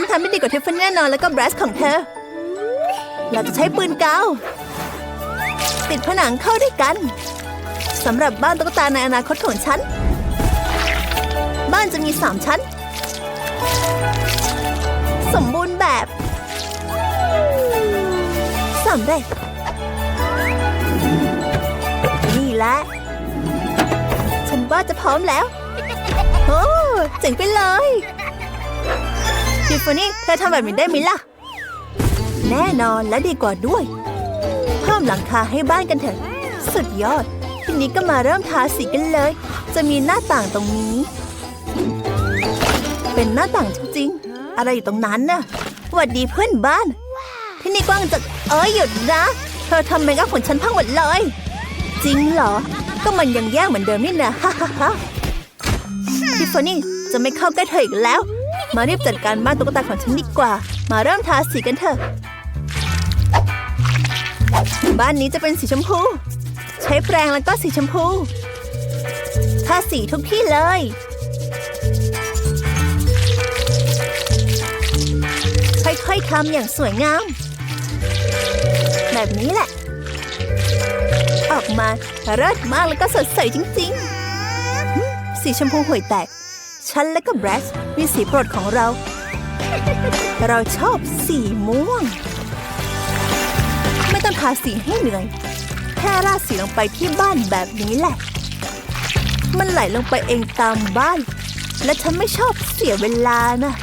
นทำได้ดีกว่าทิฟฟานี่แน่นอนแล้วก็แบรสของเธอ เราจะใช้ปืนกาว ติดผนังเข้าด้วยกันสำหรับบ้านตุ๊กตาในอนาคตของฉัน บ้านจะมีสามชั้น สมบูรณ์แบบสำเร็จนี่แหละ ฉันว่าจะพร้อมแล้ว โอ้เจ๋งไปเลย ทิฟฟานี่เธอทำแบบนี้ได้ไหมล่ะ แน่นอนและดีกว่าด้วย เพิ่มหลังคาให้บ้านกันเถอะ สุดยอด ทีนี้ก็มาเริ่มทาสีกันเลย จะมีหน้าต่างตรงนี้ เป็นหน้าต่างจริงๆ อะไรอยู่ตรงนั้นน่ะหวัดดีเพื่อนบ้าน ที่นี่กว้างจะเอ้ยหยุดนะ เธอทำเมคอัพของฉันพังหมดเลย จริงเหรอ ก็มันยังแย่เหมือนเดิมนี่นะฮ่าฮ่าฮ่าทิฟฟานี่จะไม่เข้าใกล้เธออีกแล้ว มารีบจัดการบ้านตุ๊กตาของฉันดีกว่า มาเริ่มทาสีกันเถอะ บ้านนี้จะเป็นสีชมพู ใช้แปรงแล้วก็สีชมพู ทาสีทุกที่เลย ค่อยๆทำอย่างสวยงาม แบบนี้แหละ ออกมาเลิศมากแล้วก็สดใสจริงๆ สีชมพูห่วยแตก ฉันและก็แบรสมีสีโปรดของเรา เราชอบสีม่วง ไม่ต้องทาสีให้เหนื่อย แค่ราดสีลงไปที่บ้านแบบนี้แหละ มันไหลลงไปเองตามบ้าน และฉันไม่ชอบเสียเวลานะ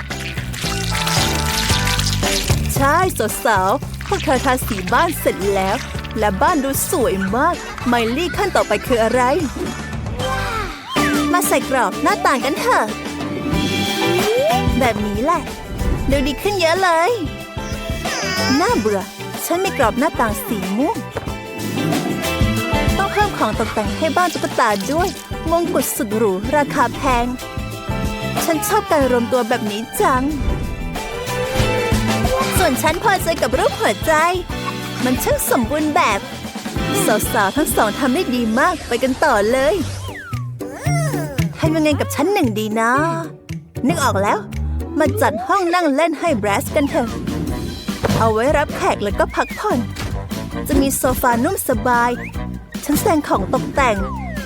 ใช่สาวๆพวกเธอทาสีบ้านเสร็จแล้ว และบ้านดูสวยมาก ไมลี่ขั้นต่อไปคืออะไร มาใส่กรอบหน้าต่างกันเถอะ แบบนี้แหละ ดูดีขึ้นเยอะเลย น่าเบื่อ ฉันมีกรอบหน้าต่างสีม่วง ต้องเพิ่มของตกแต่งให้บ้านตุ๊กตาด้วย มงกุฎสุดหรูราคาแพง ฉันชอบการรวมตัวแบบนี้จัง ส่วนฉันพอใจกับรูปหัวใจ มันช่างสมบูรณ์แบบสาวๆทั้งสองทำได้ดีมากไปกันต่อเลยำยังไงกับฉันหนึ่งดีนะ นึกออกแล้ว มาจัดห้องนั่งเล่นให้แบรสกันเถอะ เอาไว้รับแขกแล้วก็พักผ่อน จะมีโซฟานุ่มสบายฉันแสดงของตกแต่ง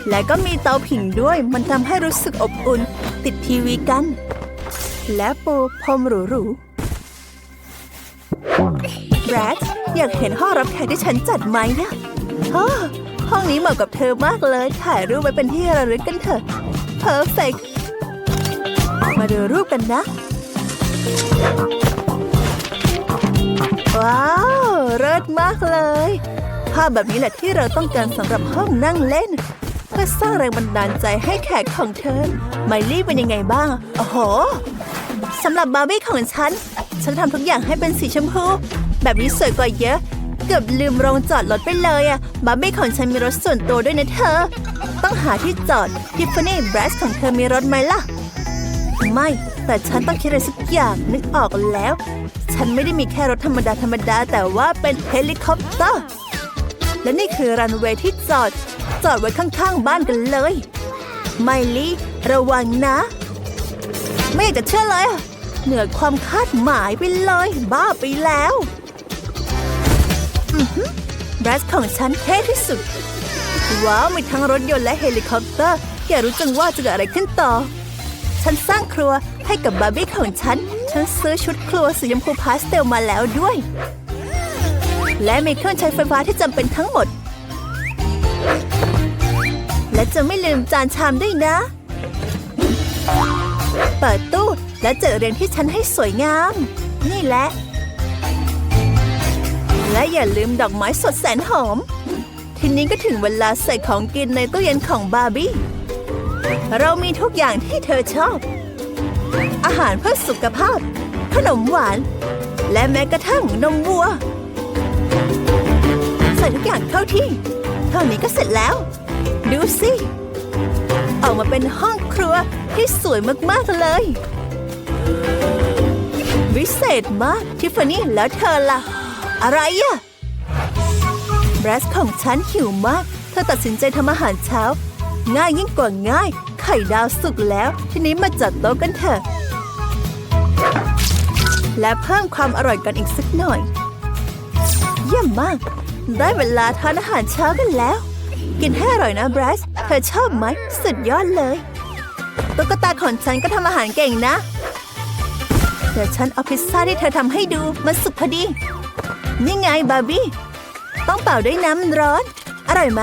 และก็มีเตาผิงด้วย มันทำให้รู้สึกอบอุ่น ติดทีวีกัน และปูพรมหรูๆแบรดอยากเห็นห้องรับแขกที่ฉันจัดไหมนะอ้อห้องนี้เหมาะกับเธอมากเลย ถ่ายรูปไว้เป็นที่ระลึกกันเถอะ เพอร์เฟกมาดูรูปกันนะ ว้าวเลิศมากเลย ภาพแบบนี้แหละที่เราต้องการสำหรับห้องนั่งเล่นเพื่อสร้างแรงบันดาลใจให้แขกของเธอ ไมลี่เป็นยังไงบ้าง โอ้โหสำหรับบาร์บี้ของฉัน ฉันทำทุกอย่างให้เป็นสีชมพู แบบนี้สวยกว่าเยอะ กือบลืมโรงจอดรถไปเลยอะบาร์บี้ของฉันมีรถส่วนตัวด้วยนะเธอ ต้องหาที่จอดทิฟฟานี่แบรสของเธอมีรถไหมล่ะ ไม่ แต่ฉันต้องคิดอะไรสักอย่างนึกออกแล้ว ฉันไม่ได้มีแค่รถธรรมดาธรรมดา แต่ว่าเป็นเฮลิคอปเตอร์ และนี่คือรันเวย์ที่จอด จอดไว้ข้างๆบ้านกันเลย ไมลี่ระวังนะ ไม่อยากจะเชื่อเลยอะเหนือความคาดหมายไปเลย บ้าไปแล้ว บรสของฉันเท่ที่สุด ว้าวมีทั้งรถยนต์และเฮลิคอปเตอร์ อยากรู้จังว่าจะเกิดอะไรขึ้นต่อ ฉันสร้างครัวให้กับบาร์บี้ของฉัน ฉันซื้อชุดครัวสีชมพูพาสเทลมาแล้วด้วย และมีเครื่องใช้ไฟฟ้าที่จำเป็นทั้งหมด และจะไม่ลืมจานชามด้วยนะ เปิดตู้และเจอเรียงที่ฉันให้สวยงาม นี่แหละ และอย่าลืมดอกไม้สดแสนหอม ทีนี้ก็ถึงเวลาใส่ของกินในตู้เย็นของบาร์บี้ เรามีทุกอย่างที่เธอชอบ อาหารเพื่อสุขภาพ ขนมหวาน และแม้กระทั่งนมวัว ใส่ทุกอย่างเข้าที่ เท่านี้ก็เสร็จแล้ว ดูสิ ออกมาเป็นห้องครัวที่สวยมากๆเลยวิเศษมาก ทิฟฟานี่แล้วเธอล่ะ อะไรอะแบรสของฉันหิวมาก เธอตัดสินใจทำอาหารเช้า ง่ายยิ่งกว่าง่าย ไข่ดาวสุกแล้ว ทีนี้มาจัดโต๊ะกันเถอะ และเพิ่มความอร่อยกันอีกสักหน่อย เยี่ยมมาก ได้เวลาทานอาหารเช้ากันแล้ว กินให้อร่อยนะบรสเธอชอบไหม สุดยอดเลย ตุ๊กตาของฉันก็ทำอาหารเก่งนะ เดี๋ยวฉันเอาพิซซ่าที่เธอทำให้ดู มันสุกพอดี นี่ไงบาร์บี้ ต้องเป่าด้วยน้ำร้อน อร่อยไหม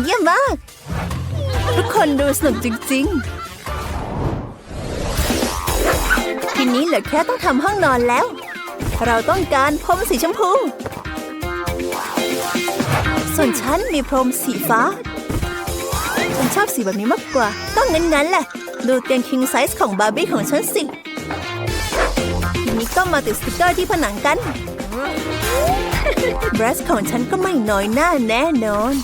เยี่ยมมาก ทุกคนดูสนุกจริง ๆ ทีนี้เหลือแค่ต้องทำห้องนอนแล้ว เราต้องการพรมสีชมพู ส่วนฉันมีพรมสีฟ้า ฉันชอบสีแบบนี้มากกว่า ต้องงั้นๆแหละ ดูเตียง king size ของบาร์บี้ของฉันสิ ทีนี้ก็มาติดสติกเกอร์ที่ผนังกัน บรัสของฉันก็ไม่น้อยหน้าแน่นอน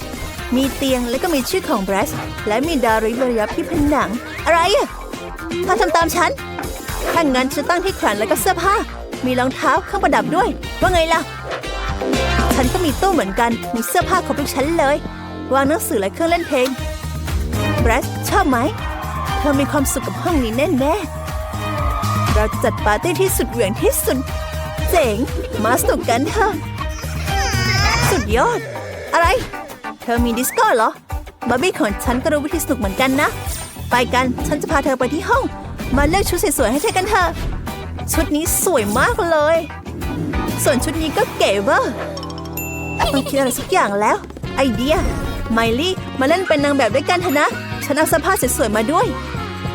มีเตียงและก็มีชื่อของบรัส และมีดาริบยับที่ผนัง อะไรอะถ้าทำตามฉัน ถ้างั้นจะตั้งที่แขวนแล้วก็เสื้อผ้า มีรองเท้าเครื่องประดับด้วย ว่าไงล่ะ ฉันก็มีตู้เหมือนกัน มีเสื้อผ้าครบทุกชั้นเลย วางหนังสือและเครื่องเล่นเพลงบรัสชอบไหม เธอมีความสุขกับห้องนี้แน่ๆเราจัดปาร์ตี้ที่สุดเหวี่ยงที่สุด เจ๋ง มาสนุกกันเถอะสุดยอด อะไร เธอมีดิสโก้เหรอ บาร์บี้ของฉันก็รู้วิธีสนุกเหมือนกันนะ ไปกัน ฉันจะพาเธอไปที่ห้อง มาเลือกชุดสวยๆให้เธอกันเถอะ ชุดนี้สวยมากเลย ส่วนชุดนี้ก็เก๋เวอร์ต้องคิดอะไรสักอย่างแล้ว ไอเดีย ไมลี่ มาเล่นเป็นนางแบบด้วยกันเถอะนะ ฉันเอาเสื้อผ้าสวยๆมาด้วย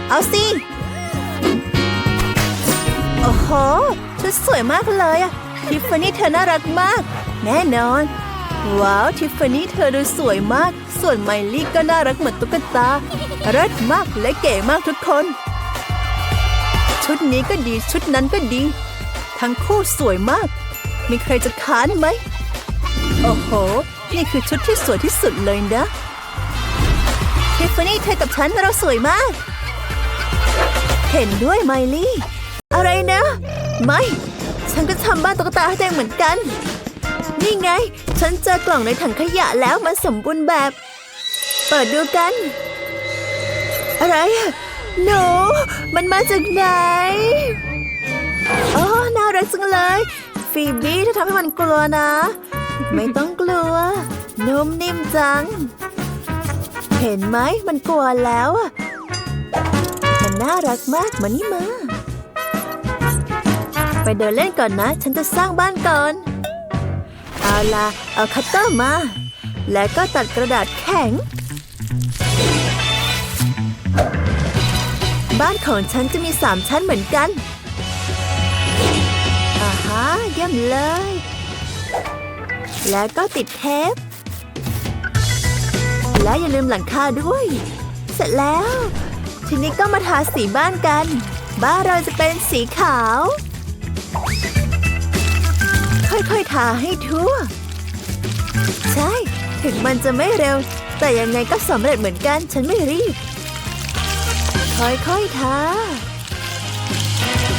เอาสิ โอ้โห ชุดสวยมากเลยอะทิฟฟานี่เธอน่ารักมาก แน่นอน ว้าวทิฟฟานี่เธอดูสวยมาก ส่วนไมลี่ก็น่ารักเหมือนตุ๊กตาเลิศมากและเก๋มากทุกคน ชุดนี้ก็ดีชุดนั้นก็ดี ทั้งคู่สวยมาก มีใครจะค้านไหมโอ้โห นี่คือชุดที่สวยที่สุดเลยนะทิฟฟานี่เธอกับฉันเราสวยมาก เห็นด้วยไมลี่ อะไรนะ ไม่ ฉันก็ทำบ้านตุ๊กตาให้ตัวเองเหมือนกัน นี่ไง ฉันเจอกล่องในถังขยะแล้วมันสมบูรณ์แบบ เปิดดูกัน อะไรหนูมันมาจากไหนอ๋อน่ารักจังเลย ฟีบี้ถ้าทำให้มันกลัวนะ ไม่ต้องกลัว นุ่มนิ่มจัง เห็นไหมมันกลัวแล้วอะมันน่ารักมากมานี่มา ไปเดินเล่นก่อนนะ ฉันจะสร้างบ้านก่อน เอาล่ะเอาคัตเตอร์มา แล้วก็ตัดกระดาษแข็ง บ้านของฉันจะมีสามชั้นเหมือนกันอ่าฮะเยี่ยมเลย แล้วก็ติดเทป และอย่าลืมหลังคาด้วย เสร็จแล้ว ทีนี้ก็มาทาสีบ้านกัน บ้านเราจะเป็นสีขาว ค่อยๆทาให้ทั่ว ใช่ ถึงมันจะไม่เร็ว แต่ยังไงก็สำเร็จเหมือนกัน ฉันไม่รีบ ค่อยๆทา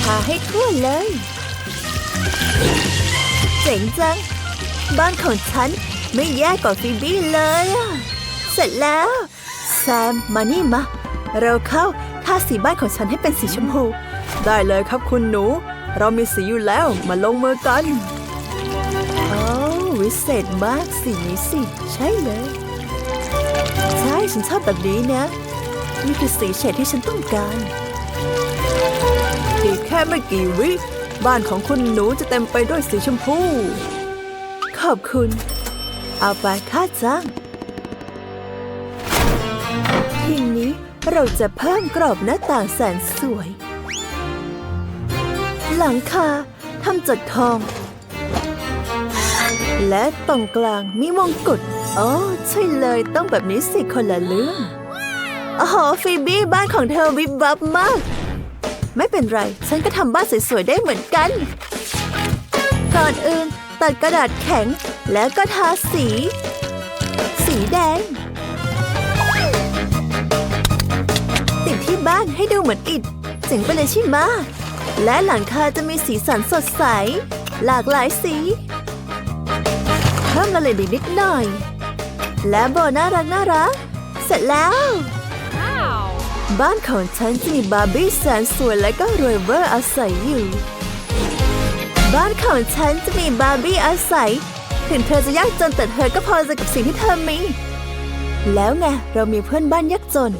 ทาให้ทั่วเลย เจ๋งจัง บ้านของฉันไม่แย่กว่าฟิบี้เลยอะเสร็จแล้ว แซมมานี่มา เราเข้าทาสีบ้านของฉันให้เป็นสีชมพู ได้เลยครับคุณหนู เรามีสีอยู่แล้วมาลงมือกันโอ้วิเศษมากสีนี้สิ ใช่เลย ใช่ฉันชอบแบบนี้นะ นี่คือสีเฉดที่ฉันต้องการอีกแค่ไม่กี่วิ บ้านของคุณหนูจะเต็มไปด้วยสีชมพู ขอบคุณ เอาไปค่าจ้างทีนี้เราจะเพิ่มกรอบหน้าต่างแสนสวย หลังคาทำจากทอง และตรงกลางมีมงกุฎอ๋อใช่เลยต้องแบบนี้สิคนละเรื่องโอ้โหฟีบี้บ้านของเธอวิบวับมาก ไม่เป็นไร ฉันก็ทำบ้านสวยๆได้เหมือนกัน ก่อนอื่นตัดกระดาษแข็งแล้วก็ทาสี สีแดง ติดที่บ้านให้ดูเหมือนอิฐเจ๋งไปเลยใช่ไหม และหลังคาจะมีสีสันสดใส หลากหลายสี เพิ่มละเอียดอีกนิดหน่อย และโบน่ารักน่ารัก เสร็จแล้ว บ้านของฉันจะมีบาร์บี้แสนสวยและก็รวยเวอร์อาศัยอยู่ บ้านของฉันจะมีบาร์บี้อาศัย ถึงเธอจะยากจนแต่เธอก็พอใจกับสิ่งที่เธอมี แล้วไงเรามีเพื่อนบ้านยากจน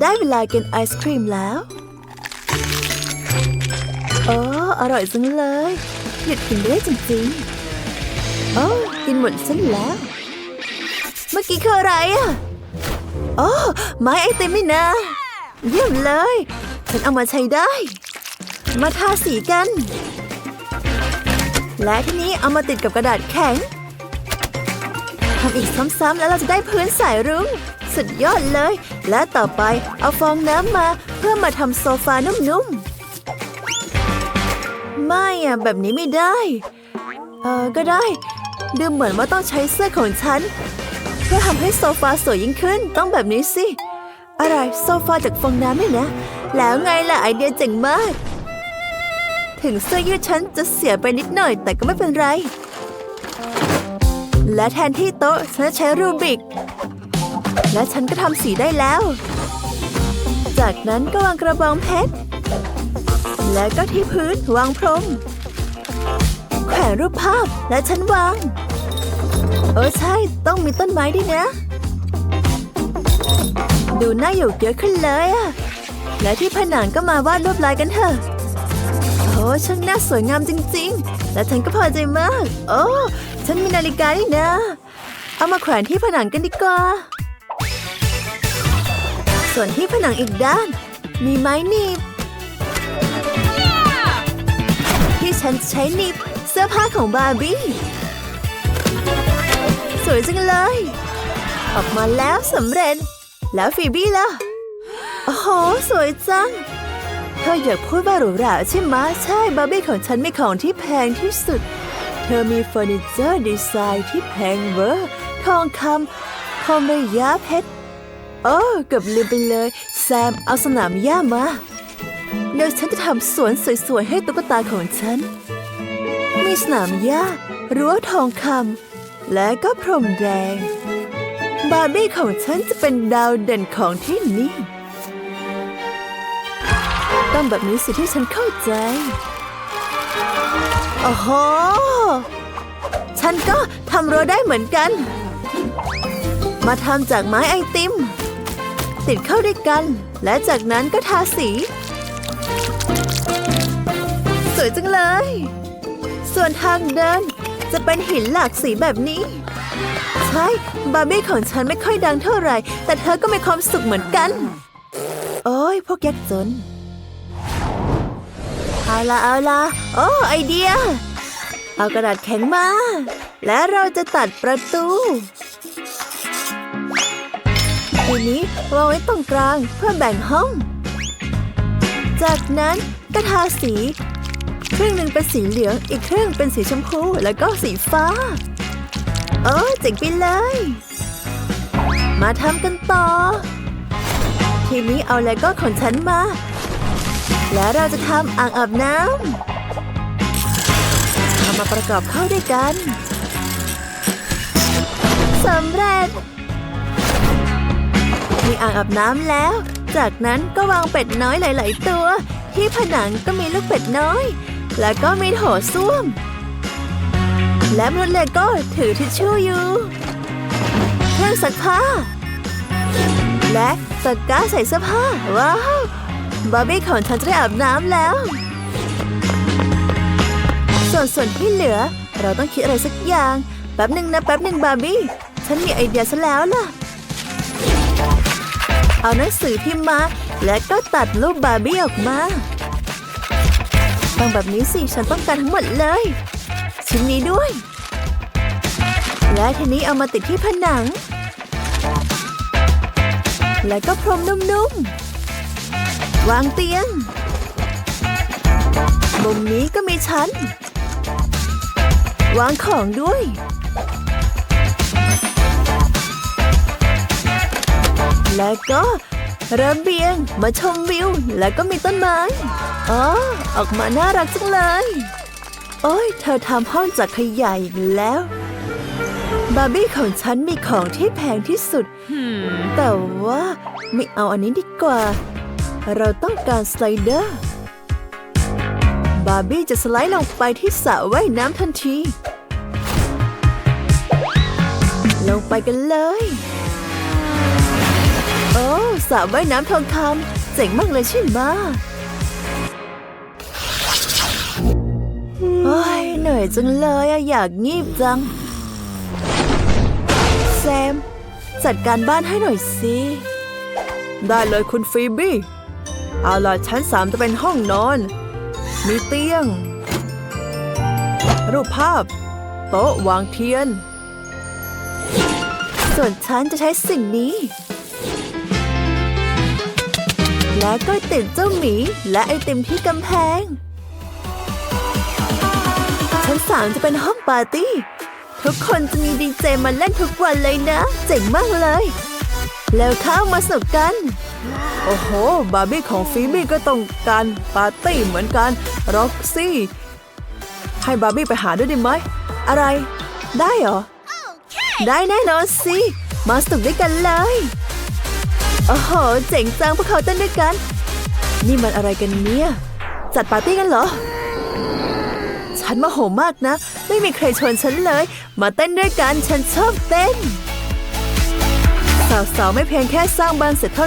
ได้เวลากินไอศครีมแล้ว อร่อยจังเลย หยุดกินได้จริงๆ โอ้กินหมดซะแล้ว เมื่อกี้คืออะไรอะโอ้ไม้ไอติมนี่นะ เยี่ยมเลย ฉันเอามาใช้ได้ มาทาสีกัน และทีนี้เอามาติดกับกระดาษแข็งทำอีกซ้ำๆแล้วเราจะได้พื้นสายรุ้งสุดยอดเลย และต่อไปเอาฟองน้ำมาเพื่อมาทำโซฟานุ่มๆ ไม่อะแบบนี้ไม่ได้ เออก็ได้ ดูเหมือนว่าต้องใช้เสื้อของฉัน เพื่อทำให้โซฟาสวยยิ่งขึ้นต้องแบบนี้สิ อะไรโซฟาจากฟองน้ำเนี่ยนะ แล้วไงล่ะไอเดียเจ๋งมาก ถึงเสื้อยืดฉันจะเสียไปนิดหน่อยแต่ก็ไม่เป็นไร และแทนที่โต๊ะฉันจะใช้รูบิก และฉันก็ทำสีได้แล้ว จากนั้นก็วางกระบองเพชร และก็ที่พื้นวางพรม แขวนรูปภาพและฉันวาง เออใช่ต้องมีต้นไม้ด้วยนะ ดูน่าอยู่เยอะขึ้นเลยอะและที่ผนังก็มาวาดรูปลายกันเถอะโอ้ช่างน่าสวยงามจริง ๆ และฉันก็พอใจมาก โอ้ฉันมีนาฬิกานี่นะ เอามาแขวนที่ผนังกันดีกว่า ส่วนที่ผนังอีกด้าน มีไม้หนีบ ฉันใช้นีบเสื้อผ้าของบาร์บี้ สวยจังเลย ออกมาแล้วสำเร็จ แล้วฟีบี้ล่ะ โอ้โห สวยจัง เธออยากพูดว่าหรูหราใช่ไหมใช่บาร์บี้ของฉันมีของที่แพงที่สุด เธอมีเฟอร์นิเจอร์ดีไซน์ที่แพงเวอร์ทองคำทองระยะเพชรโอ้เกือบลืมไปเลย แซมเอาสนามหญ้ามา เดี๋ยวฉันจะทำสวนสวยๆให้ตุ๊กตาของฉัน มีสนามหญ้ารั้วทองคำและก็พรมแดง บาร์บี้ของฉันจะเป็นดาวเด่นของที่นี่ ต้องแบบนี้สิที่ฉันเข้าใจโอ้โห ฉันก็ทำรั้วได้เหมือนกัน มาทำจากไม้ไอติม ติดเข้าด้วยกัน และจากนั้นก็ทาสี สวยจังเลย ส่วนทางเดินจะเป็นหินหลากสีแบบนี้ ใช่ บาร์บี้ของฉันไม่ค่อยดังเท่าไหร่ แต่เธอก็มีความสุขเหมือนกัน โอ้ยพวกยากษ์จน เอาละเอาละโอ้ไอเดีย เอากระดาษแข็งมา และเราจะตัดประตูทีนี้วางไว้ตรงกลางเพื่อแบ่งห้อง จากนั้นก็ทาสี ครึ่งหนึ่งเป็นสีเหลือง อีกครึ่งเป็นสีชมพู แล้วก็สีฟ้า โอ้เจ๋งไปเลย มาทำกันต่อ ทีนี้เอาเลโก้ของฉันมา แล้วเราจะทำอ่างอาบน้ำเอามาประกอบเข้าด้วยกันสำเร็จ มีอ่างอาบน้ำแล้ว จากนั้นก็วางเป็ดน้อยหลาย ๆ ตัว ที่ผนังก็มีลูกเป็ดน้อย แล้วก็มีโถส้วม และมนุษย์เลโก้ถือทิชชู่อยู่เครื่องซักผ้า และตะกร้าใส่เสื้อผ้า ว้าวบาร์บี้ของฉันจะได้อาบน้ำแล้ว ส่วนส่วนที่เหลือเราต้องคิดอะไรสักอย่าง แป๊บหนึ่งนะแป๊บหนึ่งบาร์บี้ ฉันมีไอเดียซะแล้วล่ะ เอาหนังสือพิมพ์มา และก็ตัดรูปบาร์บี้ออกมา ต้องแบบนี้สิฉันต้องการทั้งหมดเลย ชิ้นนี้ด้วย และทีนี้เอามาติดที่ผนัง แล้วก็พรมนุ่มๆ วางเตียงมุมนี้ก็มีชั้น วางของด้วย แล้วก็ระเบียงมาชมวิว แล้วก็มีต้นไม้ อ๋อ ออกมาน่ารักจังเลย โอ้ยเธอทำห้องจากขยะอีกแล้ว บาร์บี้ของฉันมีของที่แพงที่สุด แต่ว่าไม่เอาอันนี้ดีกว่า เราต้องการสไลเดอร์บบาร์บี้จะสไลด์ลงไปที่สระว่ายน้ำทันที ลงไปกันเลย โอ้สระว่ายน้ำทองคำเจ๋งมากเลยใช่ไหม เหนื่อยจังเลยอะอยากงีบจังแซม จัดการบ้านให้หน่อยสิได้เลยคุณฟีบี้เอาล่ะชั้นสามจะเป็นห้องนอน มีเตียง รูปภาพ โต๊ะวางเทียน ส่วนฉันจะใช้สิ่งนี้ และก็ติดเจ้าหมีและไอติมที่กำแพง สามจะเป็นห้องปาร์ตี้ ทุกคนจะมีดีเจมาเล่นทุกวันเลยนะ เจ๋งมากเลย แล้วเข้ามาสนุกกัน โอ้โห บาร์บี้ของฟีบี้ก็ต้องการปาร์ตี้เหมือนกันร็อกซี่ ให้บาร์บี้ไปหาด้วยได้ไหม อะไร ได้เหรอ ได้แน่นอนสิ มาสนุกด้วยกันเลย โอ้โห เจ๋งจังพวกเขาเต้นด้วยกัน นี่มันอะไรกันเนี่ย จัดปาร์ตี้กันเหรอ ฉันโมโหมากนะ ไม่มีใครชวนฉันเลย มาเต้นด้วยกันฉันชอบเต้นสาวๆไม่เพียงแค่สร้างบ้านเสร็จเท่า